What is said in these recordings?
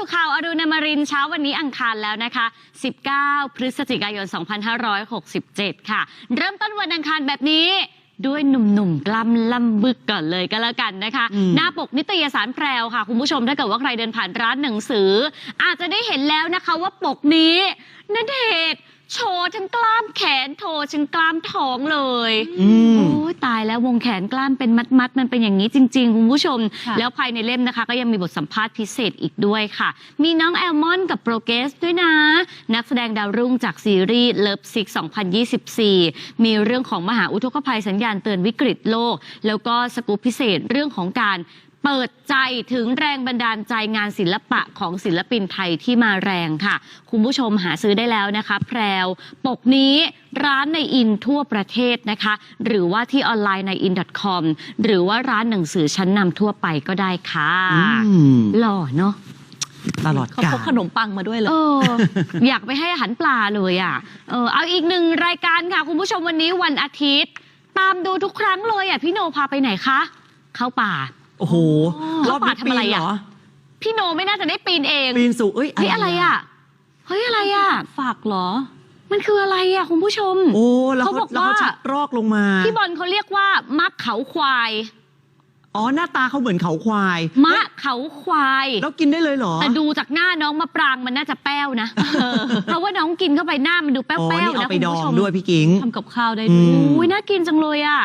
สู่ข่าวอรุณอมรินทร์เช้าวันนี้อังคารแล้วนะคะ 19 พฤศจิกายน 2567 ค่ะ เริ่มต้นวันอังคารแบบนี้ด้วยหนุ่มๆ กล้ำลำบึกก่อนเลยก็แล้วกันนะคะอืมหน้าปกนิตยสารแพรวค่ะ คุณผู้ชมถ้าเกิดว่าใครเดินผ่านร้านหนังสือ อาจจะได้เห็นแล้วนะคะว่าปกนี้ณเดชน์ โชว์ทั้งกล้ามแขนโชว์ทั้งกล้ามท้องเลยอืม โอ้ยตายแล้ววงแขนกล้ามเป็นมัดๆมันเป็นอย่างนี้จริง ๆ คุณผู้ชม ค่ะ แล้วภายในเล่มนะคะ ก็ยังมีบทสัมภาษณ์พิเศษอีกด้วยค่ะ มีน้องแอลมอนกับโปรเกสด้วยนะ นักแสดงดาวรุ่งจากซีรีส์เลิฟซิก2024 มีเรื่องของมหาอุทกภัยสัญญาณเตือนวิกฤตโลก แล้วก็สกูปพิเศษเรื่องของการ เปิดใจถึงแรงบันดาลใจงานศิลปะของศิลปินไทยที่มาแรงค่ะ คุณผู้ชมหาซื้อได้แล้วนะคะ แพรว ปกนี้ร้านในอินทั่วประเทศนะคะ หรือว่าที่ออนไลน์ใน in.com หรือว่าร้านหนังสือชั้นนำทั่วไปก็ได้ค่ะอืม หล่อเนาะ ตลอดเขากาพลกขนมปังมาด้วยเลย เออ อยากไปให้อาหารปลาเลยอะ เออเอาอีกหนึ่งรายการค่ะ คุณผู้ชมวันนี้วันอาทิตย์ ตามดูทุกครั้งเลยอะ พี่โนพาไปไหนคะ เข้าป่า โอ้โหเขาปาดทำอะไรอะปีนเหพี่โนไม่น่าจะได้ปีนเองปีนสู่เอ้ยเฮ้ยอะไรอะเฮ้ยอะไรอะฝากเหรอ มันคืออะไรอะคุณผู้ชม โอ้แล้วเขาบอกแล้วเขาว่าชักรอกลงมา พี่บอลเขาเรียกว่ามักเขาควาย อ๋อหน้าตาเขาเหมือนเขาควายมะเขาควาย แล้วกินได้เลยเหรอ แต่ดูจากหน้าน้องมะปรางมันน่าจะแป้วนะ เพราะว่าน้องกินเข้าไปหน้ามันดูแป้อ๋อวนี่ๆเอานะไปคุณดอผู้งชมด้วยพี่กิงทำกับข้าวได้อืด้วยมอุ้ยน่ากินจังเลยอะ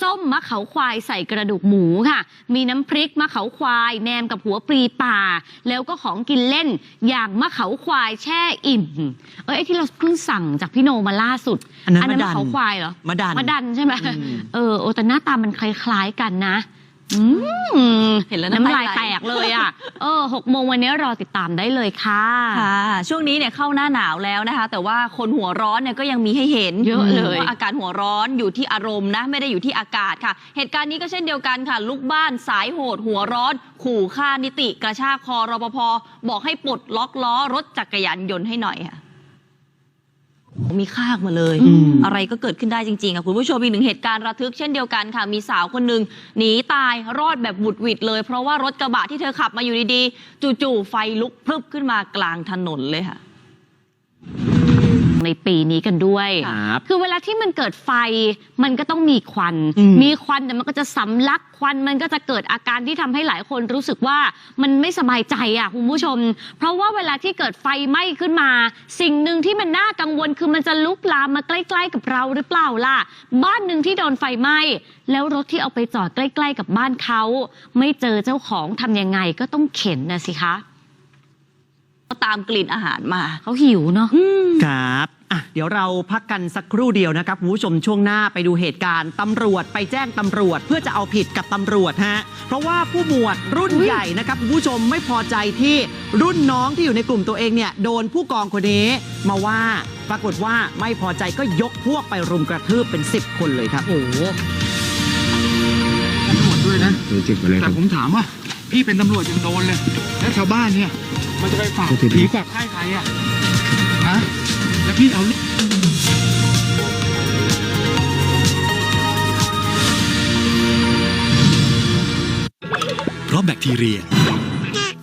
ส้มมะเขาควายใส่กระดูกหมูค่ะ มีน้ำพริกมะเขาควายแหนมกับหัวปลีป่า แล้วก็ของกินเล่น อย่างมะเขาควายแช่อิ่ม เอ้ยไอ้ที่เราเพิ่งสั่งจากพี่โนมาล่าสุด อันนั้นมะมะดันเขาควายเหรอมะดันมะดันใช่ไหมอืมเออโอแต่หน้าตามันคล้ายๆกันนะ อืมเห็นแล้วน้ำลายไหแตกเลยอะ เออหกโมงวันนี้รอติดตามได้เลยค่ะ ค่ะ ช่วงนี้เนี่ยเข้าหน้าหนาวแล้วนะคะ แต่ว่าคนหัวร้อนเนี่ยก็ยังมีให้เห็นเยอะเลยว่าอาการหัวร้อนอยู่ที่อารมณ์นะ ไม่ได้อยู่ที่อากาศค่ะ เหตุการณ์นี้ก็เช่นเดียวกันค่ะ ลูกบ้านสายโหด หัวร้อน ขู่ฆ่านิติ กระชากคอรปภบอกให้ปลดล็อกล้อรถจักรยานยนต์ให้หน่อยค่ะ มีคากมาเลยอืมอะไรก็เกิดขึ้นได้จริงๆค่ะคุณผู้ชมอีกหนึ่งเหตุการณ์ระทึกเช่นเดียวกันค่ะ มีสาวคนหนึ่งหนีตายรอดแบบบุดหวิดเลย เพราะว่ารถกระบะที่เธอขับมาอยู่ดีๆ จู่ๆไฟลุกพรึบขึ้นมากลางถนนเลยค่ะ ในปีนี้กันด้วย ครับคือเวลาที่มันเกิดไฟมันก็ต้องมีควัน อืม มีควันแต่มันก็จะสำลักควันมันก็จะเกิดอาการที่ทำให้หลายคนรู้สึกว่ามันไม่สบายใจอะคุณผู้ชม เพราะว่าเวลาที่เกิดไฟไหม้ขึ้นมา สิ่งหนึ่งที่มันน่ากังวลคือมันจะลุกลามมาใกล้ๆกับเราหรือเปล่าล่ะ บ้านหนึ่งที่โดนไฟไหม้แล้วรถที่เอาไปจอดใกล้ ๆ กับบ้านเขาไม่เจอเจ้าของทำยังไงก็ต้องเข็นนะสิคะ ก็ตามกลิ่นอาหารมาเขาหิวเนาะ ครับอะเดี๋ยวเราพักกันสักครู่เดียวนะครับคุณผู้ชมช่วงหน้าไปดูเหตุการณ์ตำรวจไปแจ้งตำรวจเพื่อจะเอาผิดกับตำรวจฮะเพราะว่าผู้หมวดรุ่นอุ๊ยใหญ่นะครับคุณผู้ชมไม่พอใจที่รุ่นน้องที่อยู่ในกลุ่มตัวเองเนี่ยโดนผู้กองคนนี้มาว่าปรากฏว่าไม่พอใจก็ยกพวกไปรุมกระทืบเป็น 10 คนเลยครับโอ้โหตำรวจด้วยนะเออเจ็บไปเลยคแต่รับ ผมถามว่า พี่เป็นตำรวจยังโดนเลย แล้วชาวบ้านเนี่ย มันจะไปฝากโอเคผีฝากให้ใครอะฮะแล้วพี่เอาเพราะแบคทีเรีย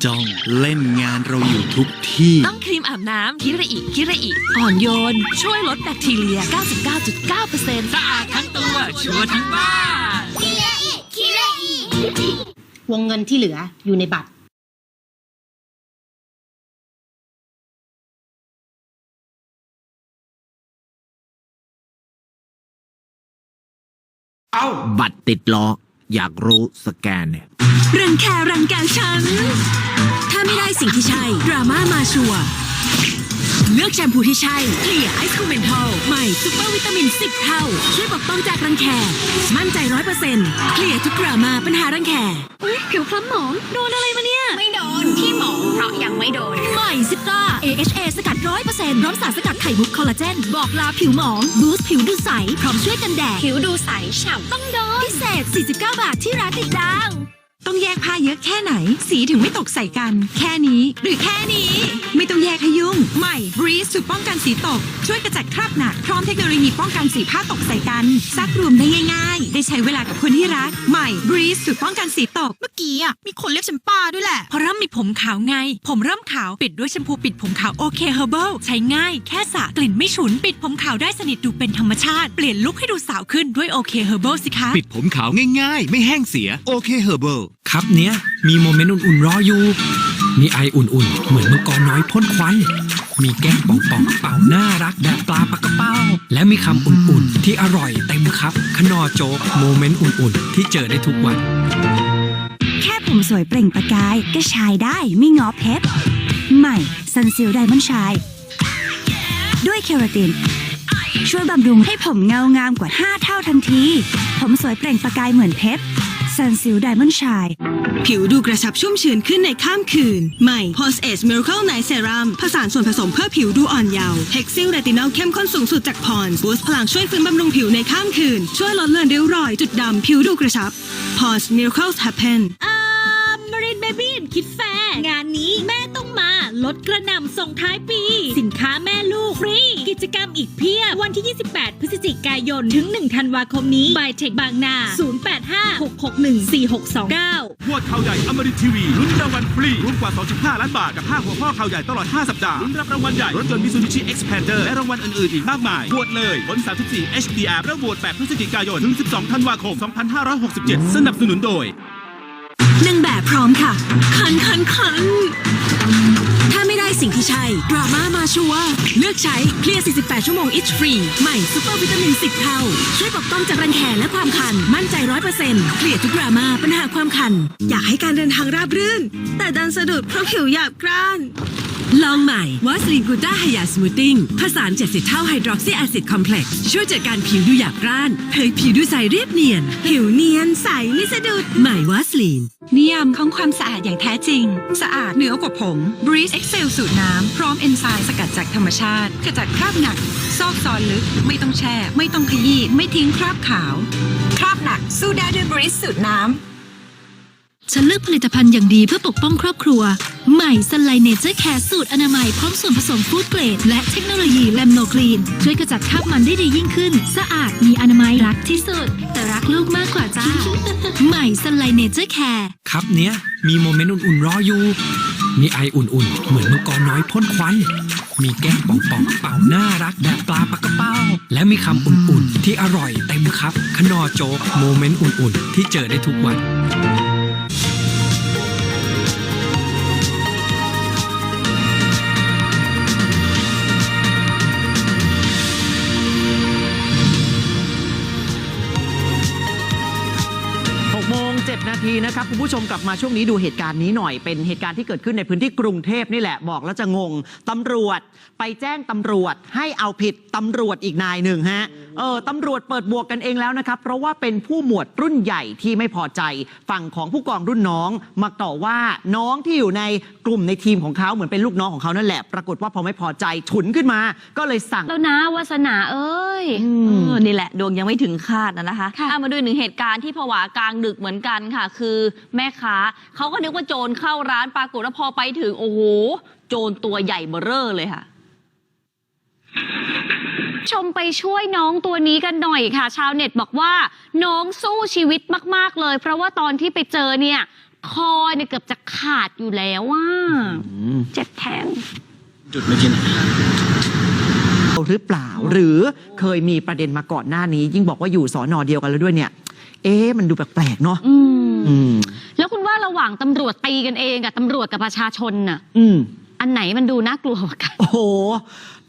จ้องเล่นงานเราอยู่ทุกที่ ต้องครีมอาบน้ำคิระอิคิระอิอ่อนโยน ช่วยลดแบคทีเรีย 99.9%สะอาดทั้งตัวชัวร์ทั้งบ้าน วงเงินที่เหลืออยู่ในบัตรเอาบัตรติดล้อ อยากรู้สแกนเนี่ยรังแครังแกฉัน ถ้าไม่ได้สิ่งที่ใช่ ดราม่ามาชัวร์ เลือกแชมพูที่ใช่เคลียร์ไอซ์คูเมนทัลใหม่ซุปเปอร์วิตามิน 10 เท่า ช่วยปกป้องจากรังแค มั่นใจร้อยเปอร์เซ็นต์เคลียร์ทุกดราม่าปัญหารังแคอุ๊ยผิวคล้ำหมองโดนอะไรมาเนี่ย ไม่โดน ที่หมอเพราะยังไม่โดน ใหม่ซิต้า AHA สกัดร้อยเปอร์เซ็นต์พร้อมสารสกัดไข่มุกคอลลาเจน บอกลาผิวหมองบูสต์ผิวดูใส พร้อมช่วยกันแดด ผิวดูใสฉ่ำต้องโดนพิเศษ 49 บาทที่ร้านติดดาว ต้องแยกผ้าเยอะแค่ไหน สีถึงไม่ตกใส่กัน แค่นี้ หรือแค่นี้ ไม่ต้องแยกให้ยุ่ง ใหม่ Breeze สูตรป้องกันสีตก ช่วยกระจัดคราบหนัก พร้อมเทคโนโลยีป้องกันสีผ้าตกใส่กัน ซักรวมได้ง่าย ๆ ได้ใช้เวลากับคนที่รัก ใหม่ Breeze สูตรป้องกันสีตก เมื่อกี้อะมีคนเรียกฉันป้าด้วยแหละ เพราะเริ่มมีผมขาวไง ผมเริ่มขาวปิดด้วยแชมพูปิดผมขาวโอเคเฮอร์เบิลใช้ง่าย แค่สระกลิ่นไม่ฉุน ปิดผมขาวได้สนิทดูเป็นธรรมชาติเปลี่ยนลุคให้ดูสาวขึ้นด้วยโอเคเฮอร์เบิลสิคะ ปิดผมขาวง่ายๆ ไม่แห้งเสียโอเคเฮอร์เบิลครับเนี้ยมีโมเมนต์อุ่นๆรออยู่ มีไออุ่นๆ เหมือนมังกรน้อยพ่นควัน มีแก้มป่องๆเป่าน่ารักแบบปลาปากกระเป้า และมีคำอุ่นๆ ที่อร่อยเต็มครับ ขนอโจ๊กโมเมนต์อุ่นๆ ที่เจอได้ทุกวัน แค่ผมสวยเปล่งประกายก็ชายได้ไม่งอเพชรใหม่ซันซิลไดมอนชาย ด้วยเคราติน ช่วยบำรุงให้ผมเงางามกว่า 5 เท่าทันที ผมสวยเปล่งประกายเหมือนเพชร ซันซิลไดมอนชายผิวดูกระชับชุ่มชื้นขึ้นในข้ามคืน ใหม่ Post Age Miracle Night Serum ผสานส่วนผสมเพื่อผิวดูอ่อนเยาว์ Hexil Retinol เข้มข้นสูงสุดจาก Pond's Boost พลังช่วยฟื้นบำรุงผิวในข้ามคืน ช่วยลดเลือนริ้วรอยจุดดำผิวดูกระชับ Pond's Miracles Happen อ่ามารินเบบี้คิดแฟงานนี้แม่ต้องมา ลดกระหน่ำส่งท้ายปี สินค้าแม่ลูกฟรี กิจกรรมอีกเพียบ วันที่ 28 พฤศจิกายน ถึง 1 ธันวาคมนี้บายเทคบางนา 0856614629พวดข่าวใหญ่อมรินทีวีลุ้นรางวัลฟรีรวมกว่า 2.5 ล้านบาทกับ 5 หัวข้อข่าวใหญ่ตลอด 5 สัปดาห์ลุ้นรับรางวัลใหญ่รถยนต์มิซูบิชิ Xpander และรางวัลอื่นๆอีกมากมายโหวตเลยบน34 HDR และโหวต8พฤศจิกายนถึง 12 ธันวาคม 2567 สนับสนุนโดยนางแบบพร้อมค่ะ คันคันคันถ้าไม่ได้ สิ่งที่ใช่ดราม่ามาชัวร์เลือกใช้เคลียร์ 48 ชั่วโมง itch free ใหม่ซูเปอร์วิตามิน 10 เท่า ช่วยปกป้องจากรังแคและความคัน มั่นใจ 100%เคลียร์ทุกดราม่าปัญหาความคัน อยากให้การเดินทางราบรื่น แต่ดันสะดุดเพราะผิวหยาบกร้าน ลองใหม่วาสลินกูต้าไฮยาสมูทติ้งผสาน70 เท่าไฮดรอกซีแอซิดคอมเพล็กซ์ช่วยจัดการผิวดูหยาบกร้านเผยผิวดูใสเรียบเนียน ผิวเนียนใสไม่สะดุด ใหม่วาสลินนิยามของความสะอาดอย่างแท้จริง สะอาดเหนือกว่าผง Breeze Excel สูตรน้ำ พร้อมเอนไซม์สกัดจากธรรมชาติขจัดคราบหนัก ซอกซอนลึก ไม่ต้องแช่ ไม่ต้องขยี้ไม่ทิ้งคราบขาว คราบหนักสู้ได้ด้วย Breeze สูตรน้ำ ฉันเลือกผลิตภัณฑ์อย่างดีเพื่อปกป้องครอบครัว ใหม่สไลเนเจอร์แคร์สูตรอนามัย พร้อมส่วนผสมฟู้ดเกรด และเทคโนโลยีแลมโนคลีน ช่วยกระจัดคราบมันได้ดียิ่งขึ้น สะอาดมีอนามัยรักที่สุด แต่รักลูกมากกว่าจ้า ใหม่สไลเนเจอร์แคร์ครับเนี้ยมีโมเมนต์อุ่นๆรออยู่ มีไออุ่นๆ เหมือนมังกรน้อยพ่นควัน มีแก้มป่องๆเป่าน่ารักแบบปลาปากกระเป้า และมีคำอุ่นๆ ที่อร่อยเต็มครับขนอโจ๊กโมเมนต์อุ่นๆ ที่เจอได้ทุกวัน นาทีนะครับคุณผู้ชมกลับมาช่วงนี้ดูเหตุการณ์นี้หน่อยเป็นเหตุการณ์ที่เกิดขึ้นในพื้นที่กรุงเทพนี่แหละบอกแล้วจะงงตำรวจไปแจ้งตำรวจให้เอาผิดตำรวจอีกนายหนึ่งฮะเออตำรวจเปิดบวกกันเองแล้วนะครับเพราะว่าเป็นผู้หมวดรุ่นใหญ่ที่ไม่พอใจฝั่งของผู้กองรุ่นน้องมาต่อว่าน้องที่อยู่ในกลุ่มในทีมของเขาเหมือนเป็นลูกน้องของเขานั่นแหละ ปรากฏว่าพอไม่พอใจฉุนขึ้นมา ก็เลยสั่งแล้วนะวาสนาเอ้ยเออนี่แหละดวงยังไม่ถึงคาดนะนะคะค่ะอะมาดูหนึ่งเหตุการณ์ที่ผวากลางดึกเหมือนกันค่ะคือแม่ค้าเขาก็นึกว่าโจรเข้าร้านปรากฏว่าพอไปถึงโอ้โหโจรตัวใหญ่เบ้อเร่อเลยค่ะชมไปช่วยน้องตัวนี้กันหน่อยค่ะ ชาวเน็ตบอกว่า น้องสู้ชีวิตมากๆเลย เพราะว่าตอนที่ไปเจอเนี่ย คอเนี่ยเกือบจะขาดอยู่แล้วว่าเจ็บแทนจุดเมื่อกี้หรือเปล่า หรือเคยมีประเด็นมาก่อนหน้านี้ ยิ่งบอกว่าอยู่สอนอเดียวกันแล้วด้วยเนี่ย เอ๊ะมันดูแปลกๆเนาะอืมอืม แล้วคุณว่าระหว่างตำรวจตีกันเองกับตำรวจกับประชาชนน่ะ อืม อันไหนมันดูน่ากลัวกว่ากัน โอ้โห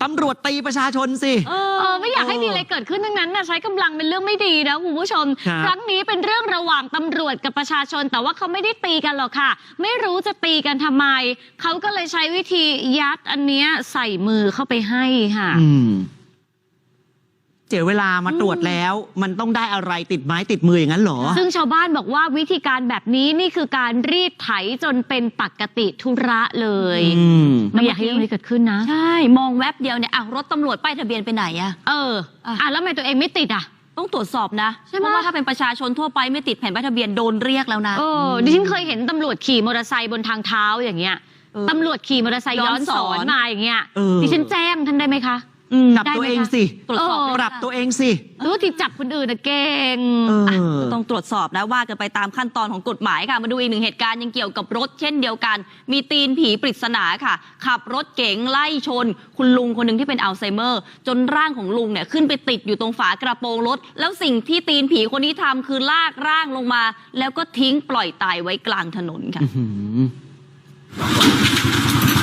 ตำรวจตีประชาชนสิ เออไม่อยากให้มีอะไรเกิดขึ้นทั้งนั้นนะใช้กำลังเป็นเรื่องไม่ดีนะคุณผู้ชม ครับครั้งนี้เป็นเรื่องระหว่างตำรวจกับประชาชน แต่ว่าเขาไม่ได้ตีกันหรอกค่ะ ไม่รู้จะตีกันทำไม เขาก็เลยใช้วิธียัดอันเนี้ยใส่มือเข้าไปให้ค่ะ อืม เสียเวลามาตรวจแล้ว มันต้องได้อะไรติดไม้ติดมืออย่างนั้นเหรอ ซึ่งชาวบ้านบอกว่าวิธีการแบบนี้นี่คือการรีดไถจนเป็นปกติธุระเลยอืม ไม่อยากให้เรื่องนี้เกิดขึ้นนะ ใช่ มองแวบเดียวเนี่ยอะรถตำรวจป้ายทะเบียนไปไหนอะเอออะแล้วทำไมตัวเองไม่ติดอะ ต้องตรวจสอบนะใช่ไหม เพราะว่าถ้าเป็นประชาชนทั่วไปไม่ติดแผ่นป้ายทะเบียนโดนเรียกแล้วนะ เออดิฉันเคยเห็นตำรวจขี่มอเตอร์ไซค์บนทางเท้าอย่างเงี้ยเออตำรวจขี่มอเตอร์ไซค์ย้อนย้อนสสออนนมาอย่างเงี้ยเออ ดิฉันแจ้งท่านได้ไหมคะ อืมจับตัวเองสิ ตรวจสอบเออ ปรับตัวเองสิหรือว่าที่จับคนอื่นนะเก่ง เออ ก็ต้องตรวจสอบนะว่ากันไปตามขั้นตอนของกฎหมายค่ะ มาดูอีกหนึ่งเหตุการณ์ยังเกี่ยวกับรถเช่นเดียวกัน มีตีนผีปริศนาค่ะ ขับรถเก๋งไล่ชน คุณลุงคนหนึ่งที่เป็นอัลไซเมอร์ จนร่างของลุงเนี่ยขึ้นไปติดอยู่ตรงฝากระโปรงรถ แล้วสิ่งที่ตีนผีคนนี้ทำคือลากร่างลงมา แล้วก็ทิ้งปล่อยตายไว้กลางถนนค่ะ อื้อหือ